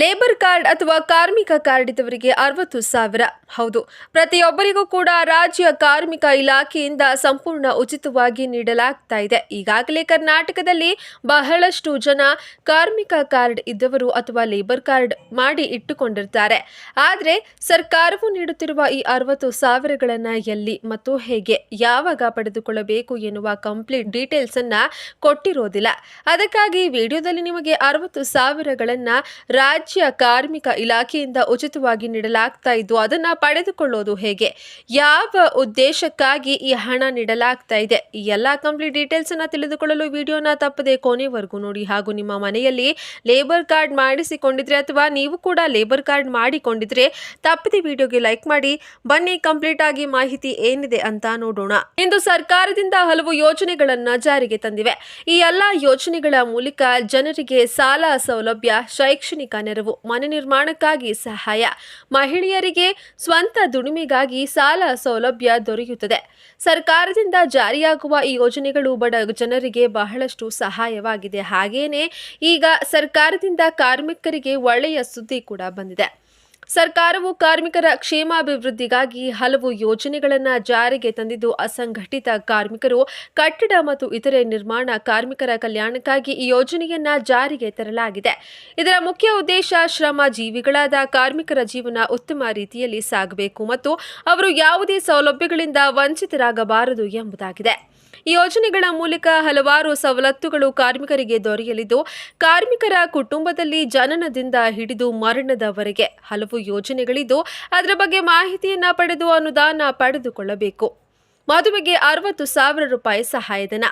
Labour card ಅಥವಾ ಕಾರ್ಮಿಕ card ಇದ್ದವರಿಗೆ ಅರವತ್ತು ಸಾವಿರ. ಹೌದು, ಪ್ರತಿಯೊಬ್ಬರಿಗೂ ಕೂಡ ರಾಜ್ಯ ಕಾರ್ಮಿಕ ಇಲಾಖೆಯಿಂದ ಸಂಪೂರ್ಣ ಉಚಿತವಾಗಿ ನೀಡಲಾಗ್ತಾ ಇದೆ. ಈಗಾಗಲೇ ಕರ್ನಾಟಕದಲ್ಲಿ ಬಹಳಷ್ಟು ಜನ ಕಾರ್ಮಿಕ ಕಾರ್ಡ್ ಇದ್ದವರು ಅಥವಾ ಲೇಬರ್ ಕಾರ್ಡ್ ಮಾಡಿ ಇಟ್ಟುಕೊಂಡಿರ್ತಾರೆ. ಆದರೆ ಸರ್ಕಾರವು ನೀಡುತ್ತಿರುವ ಈ ಅರವತ್ತು ಸಾವಿರಗಳನ್ನು ಎಲ್ಲಿ ಮತ್ತು ಹೇಗೆ, ಯಾವಾಗ ಪಡೆದುಕೊಳ್ಳಬೇಕು ಎನ್ನುವ ಕಂಪ್ಲೀಟ್ ಡೀಟೇಲ್ಸ್ ಅನ್ನ ಕೊಟ್ಟಿರೋದಿಲ್ಲ. ಅದಕ್ಕಾಗಿ ವಿಡಿಯೋದಲ್ಲಿ ನಿಮಗೆ ಅರವತ್ತು ಸಾವಿರಗಳನ್ನು ಕಾರ್ಮಿಕ ಇಲಾಖೆಯಿಂದ ಉಚಿತವಾಗಿ ನೀಡಲಾಗ್ತಾ ಇದ್ದು ಅದನ್ನ ಪಡೆದುಕೊಳ್ಳೋದು ಹೇಗೆ? ಯಾವ ಉದ್ದೇಶಕ್ಕಾಗಿ ಈ ಹಣ ನೀಡಲಾಗ್ತಾ ಇದೆ? ಈ ಎಲ್ಲ ಕಂಪ್ಲೀಟ್ ಡೀಟೇಲ್ಸ್ ಅನ್ನ ತಿಳಿದುಕೊಳ್ಳಲು ವಿಡಿಯೋನ ತಪ್ಪದೆ ಕೊನೆವರೆಗೂ ನೋಡಿ. ಹಾಗೂ ನಿಮ್ಮ ಮನೆಯಲ್ಲಿ ಲೇಬರ್ ಕಾರ್ಡ್ ಮಾಡಿಸಿಕೊಂಡಿದ್ರೆ ಅಥವಾ ನೀವು ಕೂಡ ಲೇಬರ್ ಕಾರ್ಡ್ ಮಾಡಿಕೊಂಡಿದ್ರೆ ತಪ್ಪದೆ ವಿಡಿಯೋಗೆ ಲೈಕ್ ಮಾಡಿ. ಬನ್ನಿ ಕಂಪ್ಲೀಟ್ ಆಗಿ ಮಾಹಿತಿ ಏನಿದೆ ಅಂತ ನೋಡೋಣ. ಇಂದು ಸರ್ಕಾರದಿಂದ ಹಲವು ಯೋಜನೆಗಳನ್ನ ಜಾರಿಗೆ ತಂದಿವೆ. ಈ ಎಲ್ಲ ಯೋಜನೆಗಳ ಮೂಲಕ ಜನರಿಗೆ ಸಾಲ ಸೌಲಭ್ಯ, ಶೈಕ್ಷಣಿಕ ಮನೆ ನಿರ್ಮಾಣಕ್ಕಾಗಿ ಸಹಾಯ. ಮಹಿಳೆಯರಿಗೆ ಸ್ವಂತ ದುಡಿಮೆಗಾಗಿ ಸಾಲ ಸೌಲಭ್ಯ ದೊರೆಯುತ್ತದೆ. ಸರ್ಕಾರದಿಂದ ಜಾರಿಯಾಗುವ ಈ ಯೋಜನೆಗಳು ಬಡ ಜನರಿಗೆ ಬಹಳಷ್ಟು ಸಹಾಯವಾಗಿದೆ. ಹಾಗೆಯೇ ಈಗ ಸರ್ಕಾರದಿಂದ ಕಾರ್ಮಿಕರಿಗೆ ಒಳ್ಳೆಯ ಸುದ್ದಿ ಕೂಡ ಬಂದಿದೆ. ಸರ್ಕಾರವು ಕಾರ್ಮಿಕರ ಕ್ಷೇಮಾಭಿವೃದ್ಧಿಗಾಗಿ ಹಲವು ಯೋಜನೆಗಳನ್ನು ಜಾರಿಗೆ ತಂದಿದ್ದು ಅಸಂಘಟಿತ ಕಾರ್ಮಿಕರು, ಕಟ್ಟಡ ಮತ್ತು ಇತರೆ ನಿರ್ಮಾಣ ಕಾರ್ಮಿಕರ ಕಲ್ಯಾಣಕ್ಕಾಗಿ ಈ ಯೋಜನೆಯನ್ನು ಜಾರಿಗೆ ತರಲಾಗಿದೆ. ಇದರ ಮುಖ್ಯ ಉದ್ದೇಶ ಶ್ರಮ ಕಾರ್ಮಿಕರ ಜೀವನ ಉತ್ತಮ ರೀತಿಯಲ್ಲಿ ಸಾಗಬೇಕು ಮತ್ತು ಅವರು ಯಾವುದೇ ಸೌಲಭ್ಯಗಳಿಂದ ವಂಚಿತರಾಗಬಾರದು ಎಂಬುದಾಗಿದೆ. ಈ ಯೋಜನೆಗಳ ಮೂಲಕ ಹಲವಾರು ಸವಲತ್ತುಗಳು ಕಾರ್ಮಿಕರಿಗೆ ದೊರೆಯಲಿದ್ದು, ಕಾರ್ಮಿಕರ ಕುಟುಂಬದಲ್ಲಿ ಜನನದಿಂದ ಹಿಡಿದು ಮರಣದವರೆಗೆ ಹಲವು ಯೋಜನೆಗಳಿದ್ದು, ಅದರ ಬಗ್ಗೆ ಮಾಹಿತಿಯನ್ನ ಪಡೆದು ಅನುದಾನ ಪಡೆದುಕೊಳ್ಳಬೇಕು. ಮದುವೆಗೆ ಅರವತ್ತು ಸಾವಿರ ರೂಪಾಯಿ ಸಹಾಯಧನ.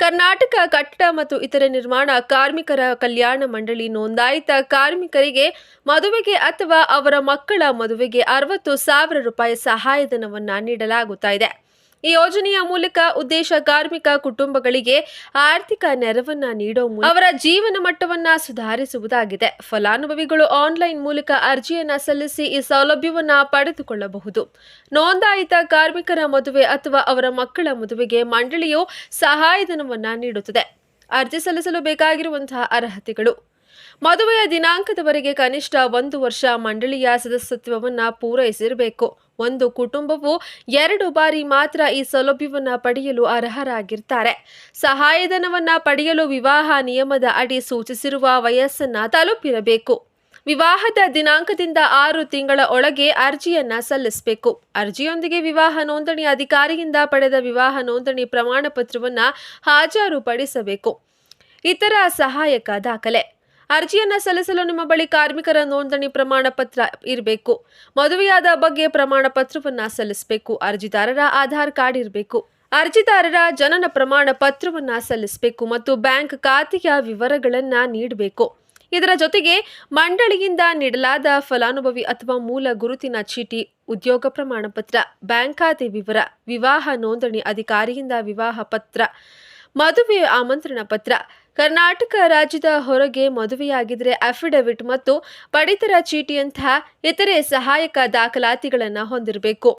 ಕರ್ನಾಟಕ ಕಟ್ಟಡ ಮತ್ತು ಇತರ ನಿರ್ಮಾಣ ಕಾರ್ಮಿಕರ ಕಲ್ಯಾಣ ಮಂಡಳಿ ನೋಂದಾಯಿತ ಕಾರ್ಮಿಕರಿಗೆ ಮದುವೆಗೆ ಅಥವಾ ಅವರ ಮಕ್ಕಳ ಮದುವೆಗೆ ಅರವತ್ತು ಸಾವಿರ ರೂಪಾಯಿ ಸಹಾಯಧನವನ್ನು ನೀಡಲಾಗುತ್ತಾ ಇದೆ. ಈ ಯೋಜನೆಯ ಮೂಲಕ ಉದ್ದೇಶ ಕಾರ್ಮಿಕ ಕುಟುಂಬಗಳಿಗೆ ಆರ್ಥಿಕ ನೆರವನ್ನ ನೀಡೋ ಮೂಲಕ ಅವರ ಜೀವನ ಮಟ್ಟವನ್ನ ಸುಧಾರಿಸುವುದಾಗಿದೆ. ಫಲಾನುಭವಿಗಳು ಆನ್ಲೈನ್ ಮೂಲಕ ಅರ್ಜಿಯನ್ನ ಸಲ್ಲಿಸಿ ಈ ಸೌಲಭ್ಯವನ್ನ ಪಡೆದುಕೊಳ್ಳಬಹುದು. ನೋಂದಾಯಿತ ಕಾರ್ಮಿಕರ ಮದುವೆ ಅಥವಾ ಅವರ ಮಕ್ಕಳ ಮದುವೆಗೆ ಮಂಡಳಿಯು ಸಹಾಯಧನವನ್ನ ನೀಡುತ್ತದೆ. ಅರ್ಜಿ ಸಲ್ಲಿಸಲು ಬೇಕಾಗಿರುವಂತಹ ಅರ್ಹತೆಗಳು. ಮದುವೆಯ ದಿನಾಂಕದವರೆಗೆ ಕನಿಷ್ಠ ಒಂದು ವರ್ಷ ಮಂಡಳಿಯ ಸದಸ್ಯತ್ವವನ್ನು ಪೂರೈಸಿರಬೇಕು. ಒಂದು ಕುಟುಂಬವು ಎರಡು ಬಾರಿ ಮಾತ್ರ ಈ ಸೌಲಭ್ಯವನ್ನು ಪಡೆಯಲು ಅರ್ಹರಾಗಿರ್ತಾರೆ. ಸಹಾಯಧನವನ್ನು ಪಡೆಯಲು ವಿವಾಹ ನಿಯಮದ ಅಡಿ ಸೂಚಿಸಿರುವ ವಯಸ್ಸನ್ನು ತಲುಪಿರಬೇಕು. ವಿವಾಹದ ದಿನಾಂಕದಿಂದ ಆರು ತಿಂಗಳ ಒಳಗೆ ಅರ್ಜಿಯನ್ನ ಸಲ್ಲಿಸಬೇಕು. ಅರ್ಜಿಯೊಂದಿಗೆ ವಿವಾಹ ನೋಂದಣಿ ಅಧಿಕಾರಿಯಿಂದ ಪಡೆದ ವಿವಾಹ ನೋಂದಣಿ ಪ್ರಮಾಣ ಪತ್ರವನ್ನು ಹಾಜರುಪಡಿಸಬೇಕು. ಇತರ ಸಹಾಯಕ ದಾಖಲೆ. ಅರ್ಜಿಯನ್ನ ಸಲ್ಲಿಸಲು ನಿಮ್ಮ ಬಳಿ ಕಾರ್ಮಿಕರ ನೋಂದಣಿ ಪ್ರಮಾಣ ಪತ್ರ ಇರಬೇಕು. ಮದುವೆಯಾದ ಬಗ್ಗೆ ಪ್ರಮಾಣ ಪತ್ರವನ್ನ ಸಲ್ಲಿಸಬೇಕು. ಅರ್ಜಿದಾರರ ಆಧಾರ್ ಕಾರ್ಡ್ ಇರಬೇಕು. ಅರ್ಜಿದಾರರ ಜನನ ಪ್ರಮಾಣ ಪತ್ರವನ್ನ ಸಲ್ಲಿಸಬೇಕು ಮತ್ತು ಬ್ಯಾಂಕ್ ಖಾತೆಯ ವಿವರಗಳನ್ನ ನೀಡಬೇಕು. ಇದರ ಜೊತೆಗೆ ಮಂಡಳಿಯಿಂದ ನೀಡಲಾದ ಫಲಾನುಭವಿ ಅಥವಾ ಮೂಲ ಗುರುತಿನ ಚೀಟಿ, ಉದ್ಯೋಗ ಪ್ರಮಾಣ ಪತ್ರ ಬ್ಯಾಂಕ್ ಖಾತೆ ವಿವರ, ವಿವಾಹ ನೋಂದಣಿ ಅಧಿಕಾರಿಯಿಂದ ವಿವಾಹ ಪತ್ರ ಮದುವೆ ಆಮಂತ್ರಣ ಪತ್ರ. ಕರ್ನಾಟಕ ರಾಜ್ಯದ ಹೊರಗೆ ಮದುವೆಯಾಗಿದ್ರೆ ಅಫಿಡವಿಟ್ ಮತ್ತು ಪಡಿತರ ಚೀಟಿಯಂತಹ ಇತರೆ ಸಹಾಯಕ ದಾಖಲಾತಿಗಳನ್ನು ಹೊಂದಿರಬೇಕು.